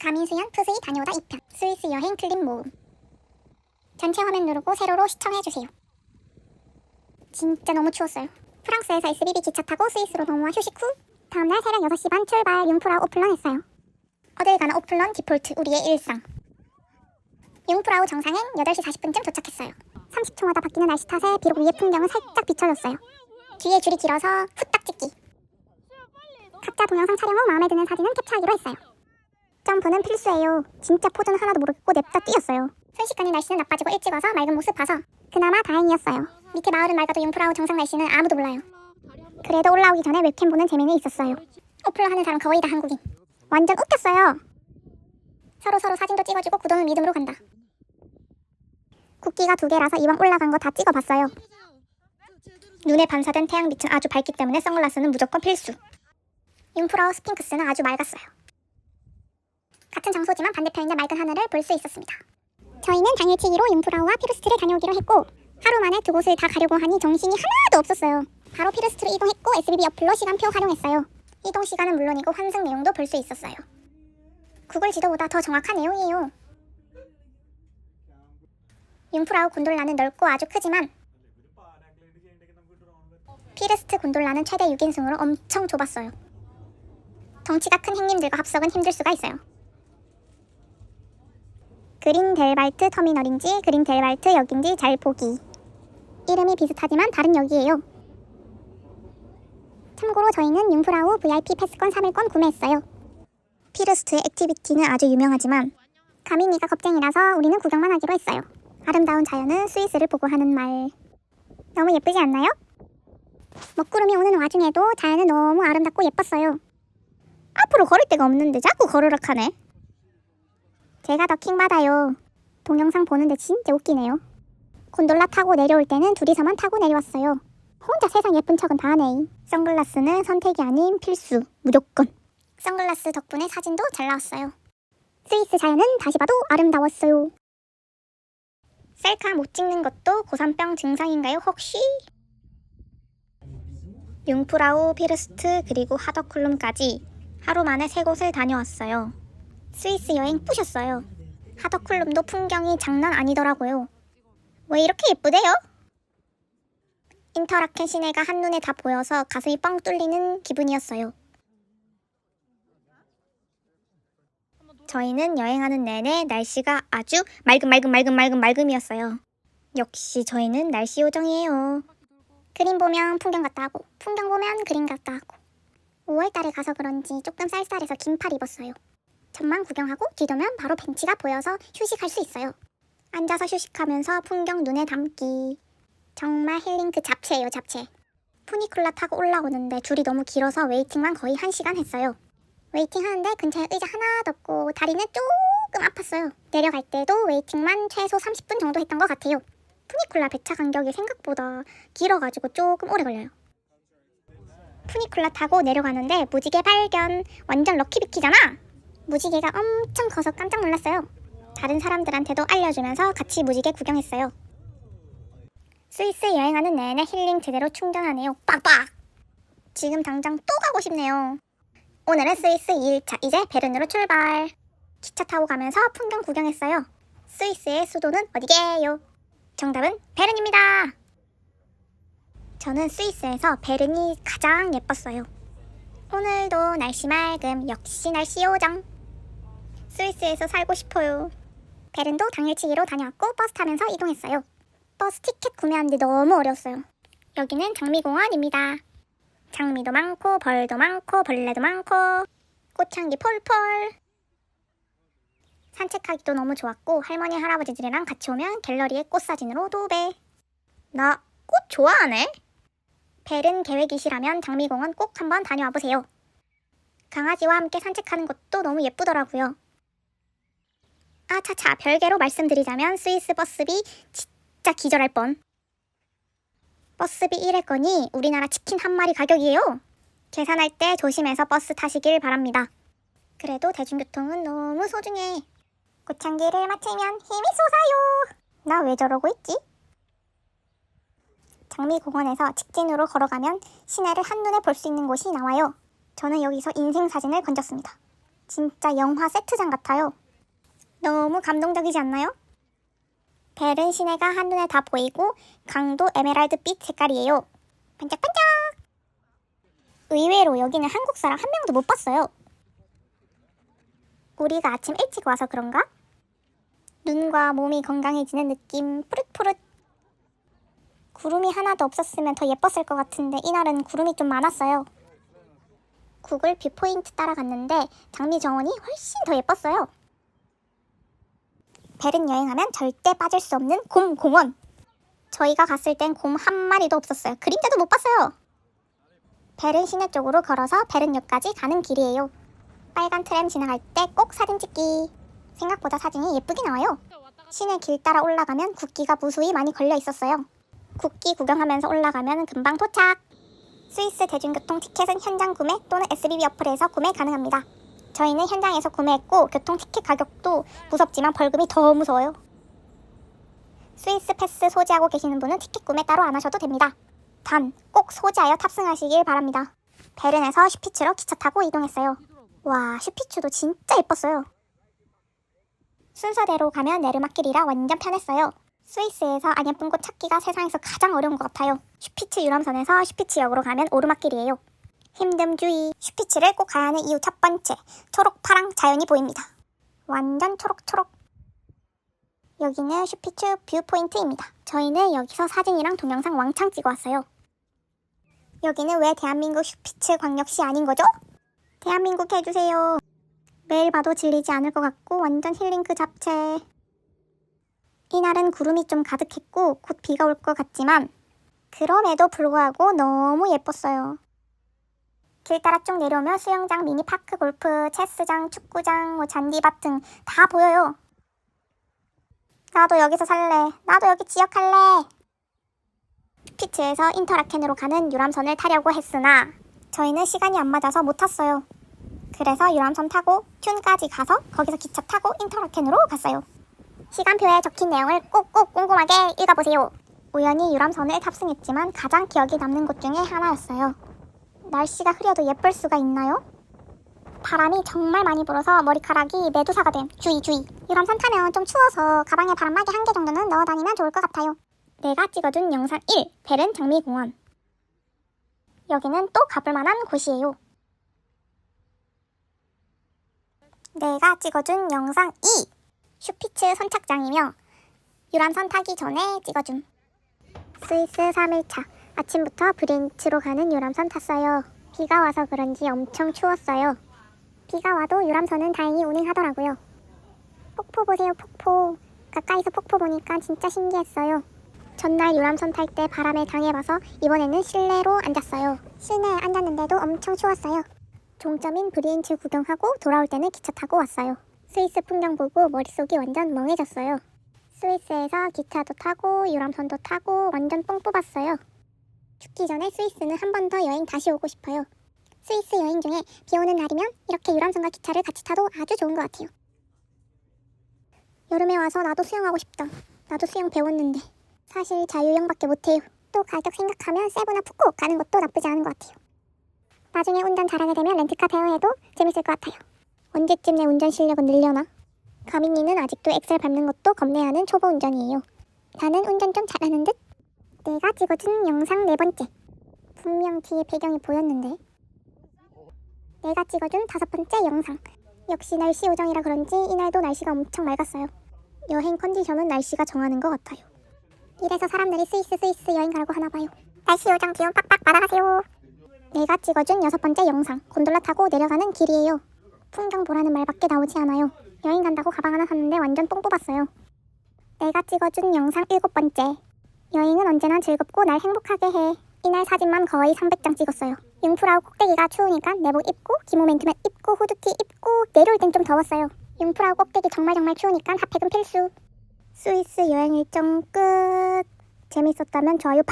가민수연 푸스이 다녀오다 2편 스위스 여행 클립 모음 전체 화면 누르고 세로로 시청해주세요. 진짜 너무 추웠어요. 프랑스에서 SBB 기차 타고 스위스로 넘어와 휴식 후 다음날 새벽 6시 반 출발 융프라 오플런 했어요. 어딜 가나 오플런 디폴트 우리의 일상. 융프라우 정상엔 8시 40분쯤 도착했어요. 30초마다 바뀌는 날씨 탓에 비록 위의 풍경은 살짝 비춰졌어요. 뒤에 줄이 길어서 후딱 찍기. 각자 동영상 촬영 후 마음에 드는 사진은 캡처하기로 했어요. 점프는 필수예요. 진짜 포즈는 하나도 모르겠고 냅다 뛰었어요. 순식간에 날씨는 나빠지고 일찍 와서 맑은 모습 봐서 그나마 다행이었어요. 밑에 마을은 맑아도 융프라우 정상 날씨는 아무도 몰라요. 그래도 올라오기 전에 웹캠 보는 재미는 있었어요. 오플러 하는 사람 거의 다 한국인. 완전 웃겼어요. 서로 서로 사진도 찍어주고 구도는 믿음으로 간다. 국기가 두 개라서 이왕 올라간 거 다 찍어봤어요. 눈에 반사된 태양빛은 아주 밝기 때문에 선글라스는 무조건 필수. 융프라우 스핑크스는 아주 맑았어요. 같은 장소지만 반대편인데 맑은 하늘을 볼 수 있었습니다. 저희는 당일치기로 융프라우와 피르스트를 다녀오기로 했고 하루 만에 두 곳을 다 가려고 하니 정신이 하나도 없었어요. 바로 피르스트로 이동했고 SBB 어플로 시간표 활용했어요. 이동 시간은 물론이고 환승 내용도 볼 수 있었어요. 구글 지도보다 더 정확한 내용이에요. 융프라우 곤돌라는 넓고 아주 크지만 피르스트 곤돌라는 최대 6인승으로 엄청 좁았어요. 덩치가 큰 행님들과 합석은 힘들 수가 있어요. 그린델발트 터미널인지 그린델발트 역인지 잘 보기. 이름이 비슷하지만 다른 역이에요. 참고로 저희는 융프라우 VIP 패스권 3일권 구매했어요. 피르스트의 액티비티는 아주 유명하지만 가민이가 겁쟁이라서 우리는 구경만 하기로 했어요. 아름다운 자연은 스위스를 보고 하는 말. 너무 예쁘지 않나요? 먹구름이 오는 와중에도 자연은 너무 아름답고 예뻤어요. 앞으로 걸을 데가 없는데 자꾸 걸으라 하네. 제가 더 킹 받아요. 동영상 보는데 진짜 웃기네요. 곤돌라 타고 내려올 때는 둘이서만 타고 내려왔어요. 혼자 세상 예쁜 척은 다 하네. 선글라스는 선택이 아닌 필수, 무조건. 선글라스 덕분에 사진도 잘 나왔어요. 스위스 자연은 다시 봐도 아름다웠어요. 셀카 못 찍는 것도 고산병 증상인가요, 혹시? 융프라우, 피르스트, 그리고 하더쿨룸까지 하루 만에 세 곳을 다녀왔어요. 스위스 여행 뿌셨어요. 하더쿨룸도 풍경이 장난 아니더라고요. 왜 이렇게 예쁘대요? 인터라켄 시내가 한눈에 다 보여서 가슴이 뻥 뚫리는 기분이었어요. 저희는 여행하는 내내 날씨가 아주 맑음 맑음 맑음 맑음 맑음이었어요. 역시 저희는 날씨 요정이에요. 그림 보면 풍경 같다 하고 풍경 보면 그림 같다 하고 5월달에 가서 그런지 조금 쌀쌀해서 긴팔 입었어요. 전만 구경하고 뒤도면 바로 벤치가 보여서 휴식할 수 있어요. 앉아서 휴식하면서 풍경 눈에 담기. 정말 힐링 그 잡채예요, 잡채. 푸니쿨라 타고 올라오는데 줄이 너무 길어서 웨이팅만 거의 1시간 했어요. 웨이팅 하는데 근처에 의자 하나도 없고 다리는 조금 아팠어요. 내려갈 때도 웨이팅만 최소 30분 정도 했던 것 같아요. 푸니쿨라 배차 간격이 생각보다 길어가지고 조금 오래 걸려요. 푸니쿨라 타고 내려가는데 무지개 발견. 완전 럭키비키잖아. 무지개가 엄청 커서 깜짝 놀랐어요. 다른 사람들한테도 알려주면서 같이 무지개 구경했어요. 스위스 여행하는 내내 힐링 제대로 충전하네요. 빡빡! 지금 당장 또 가고 싶네요. 오늘은 스위스 2일차, 이제 베른으로 출발. 기차 타고 가면서 풍경 구경했어요. 스위스의 수도는 어디게요? 정답은 베른입니다. 저는 스위스에서 베른이 가장 예뻤어요. 오늘도 날씨 맑음, 역시 날씨 요정. 스위스에서 살고 싶어요. 베른도 당일치기로 다녀왔고 버스 타면서 이동했어요. 버스 티켓 구매하는데 너무 어려웠어요. 여기는 장미공원입니다. 장미도 많고 벌도 많고 벌레도 많고 꽃향기 폴폴. 산책하기도 너무 좋았고 할머니 할아버지들이랑 같이 오면 갤러리에 꽃 사진으로 도배. 나 꽃 좋아하네. 베른 계획이시라면 장미공원 꼭 한번 다녀와 보세요. 강아지와 함께 산책하는 것도 너무 예쁘더라고요. 아차차 별개로 말씀드리자면 스위스 버스비 진짜 기절할 뻔. 버스비 1회권이 우리나라 치킨 한 마리 가격이에요. 계산할 때 조심해서 버스 타시길 바랍니다. 그래도 대중교통은 너무 소중해. 꽃향기를 맡으면 힘이 솟아요. 나 왜 저러고 있지? 장미공원에서 직진으로 걸어가면 시내를 한눈에 볼 수 있는 곳이 나와요. 저는 여기서 인생 사진을 건졌습니다. 진짜 영화 세트장 같아요. 너무 감동적이지 않나요? 벨은 시내가 한눈에 다 보이고 강도 에메랄드빛 색깔이에요. 반짝반짝! 의외로 여기는 한국 사람 한 명도 못 봤어요. 우리가 아침 일찍 와서 그런가? 눈과 몸이 건강해지는 느낌 푸릇푸릇. 구름이 하나도 없었으면 더 예뻤을 것 같은데 이날은 구름이 좀 많았어요. 구글 뷰포인트 따라갔는데 장미 정원이 훨씬 더 예뻤어요. 벨은 여행하면 절대 빠질 수 없는 곰 공원. 저희가 갔을 땐 곰 한 마리도 없었어요. 그림자도 못 봤어요. 벨은 시내 쪽으로 걸어서 베른역까지 가는 길이에요. 빨간 트램 지나갈 때 꼭 사진 찍기. 생각보다 사진이 예쁘게 나와요. 시내 길 따라 올라가면 국기가 무수히 많이 걸려 있었어요. 국기 구경하면서 올라가면 금방 도착. 스위스 대중교통 티켓은 현장 구매 또는 SBB 어플에서 구매 가능합니다. 저희는 현장에서 구매했고 교통 티켓 가격도 무섭지만 벌금이 더 무서워요. 스위스 패스 소지하고 계시는 분은 티켓 구매 따로 안 하셔도 됩니다. 단 꼭 소지하여 탑승하시길 바랍니다. 베른에서 슈피츠로 기차 타고 이동했어요. 와 슈피츠도 진짜 예뻤어요. 순서대로 가면 내르막길이라 완전 편했어요. 스위스에서 안 예쁜 곳 찾기가 세상에서 가장 어려운 것 같아요. 슈피츠 유람선에서 슈피츠역으로 가면 오르막길이에요. 힘듦 주의. 슈피츠를 꼭 가야 하는 이유 첫 번째. 초록, 파랑 자연이 보입니다. 완전 초록초록. 여기는 슈피츠 뷰 포인트입니다. 저희는 여기서 사진이랑 동영상 왕창 찍어 왔어요. 여기는 왜 대한민국 슈피츠 광역시 아닌 거죠? 대한민국 해주세요. 매일 봐도 질리지 않을 것 같고 완전 힐링 그 잡채. 이날은 구름이 좀 가득했고 곧 비가 올 것 같지만 그럼에도 불구하고 너무 예뻤어요. 길 따라 쭉 내려오면 수영장, 미니파크, 골프, 체스장, 축구장, 뭐 잔디밭 등 다 보여요. 나도 여기서 살래. 나도 여기 지역할래. 피츠에서 인터라켄으로 가는 유람선을 타려고 했으나 저희는 시간이 안 맞아서 못 탔어요. 그래서 유람선 타고 튠까지 가서 거기서 기차 타고 인터라켄으로 갔어요. 시간표에 적힌 내용을 꼭꼭 꼼꼼하게 읽어보세요. 우연히 유람선을 탑승했지만 가장 기억에 남는 곳 중에 하나였어요. 날씨가 흐려도 예쁠 수가 있나요? 바람이 정말 많이 불어서 머리카락이 메두사가 됨. 주의 주의. 유람선 타면 좀 추워서 가방에 바람막이 한 개 정도는 넣어 다니면 좋을 것 같아요. 내가 찍어준 영상 1. 베른 장미공원. 여기는 또 가볼 만한 곳이에요. 내가 찍어준 영상 2. 슈피츠 선착장이며 유람선 타기 전에 찍어줌. 스위스 3일차. 아침부터 브린츠로 가는 유람선 탔어요. 비가 와서 그런지 엄청 추웠어요. 비가 와도 유람선은 다행히 운행하더라고요. 폭포 보세요, 폭포. 가까이서 폭포 보니까 진짜 신기했어요. 전날 유람선 탈 때 바람에 당해봐서 이번에는 실내로 앉았어요. 실내에 앉았는데도 엄청 추웠어요. 종점인 브리엔츠 구경하고 돌아올 때는 기차 타고 왔어요. 스위스 풍경 보고 머릿속이 완전 멍해졌어요. 스위스에서 기차도 타고 유람선도 타고 완전 뽕 뽑았어요. 죽기 전에 스위스는 한 번 더 여행 다시 오고 싶어요. 스위스 여행 중에 비 오는 날이면 이렇게 유람선과 기차를 같이 타도 아주 좋은 것 같아요. 여름에 와서 나도 수영하고 싶다. 나도 수영 배웠는데 사실 자유형밖에 못해요. 또 가격 생각하면 세부나 푸꾸옥 가는 것도 나쁘지 않은 것 같아요. 나중에 운전 잘하게 되면 렌트카 대여해도 재밌을 것 같아요. 언제쯤 내 운전 실력은 늘려나? 가민이는 아직도 엑셀 밟는 것도 겁내하는 초보 운전이에요. 나는 운전 좀 잘하는 듯? 내가 찍어준 영상 네 번째. 분명 뒤에 배경이 보였는데. 내가 찍어준 다섯 번째 영상. 역시 날씨 요정이라 그런지 이날도 날씨가 엄청 맑았어요. 여행 컨디션은 날씨가 정하는 것 같아요. 이래서 사람들이 스위스 스위스 여행 가라고 하나 봐요. 날씨 요정 기운 빡빡 받아가세요. 내가 찍어준 여섯 번째 영상. 곤돌라 타고 내려가는 길이에요. 풍경 보라는 말밖에 나오지 않아요. 여행 간다고 가방 하나 샀는데 완전 뽕 뽑았어요. 내가 찍어준 영상 일곱 번째. 여행은 언제나 즐겁고 날 행복하게 해. 이날 사진만 거의 300장 찍었어요. 융프라우 꼭대기가 추우니까 내복 입고 기모멘트면 입고 후드티 입고 내려올 땐 좀 더웠어요. 융프라우 꼭대기 정말 정말 추우니까 핫팩은 필수. 스위스 여행 일정 끝. 재밌었다면 좋아요.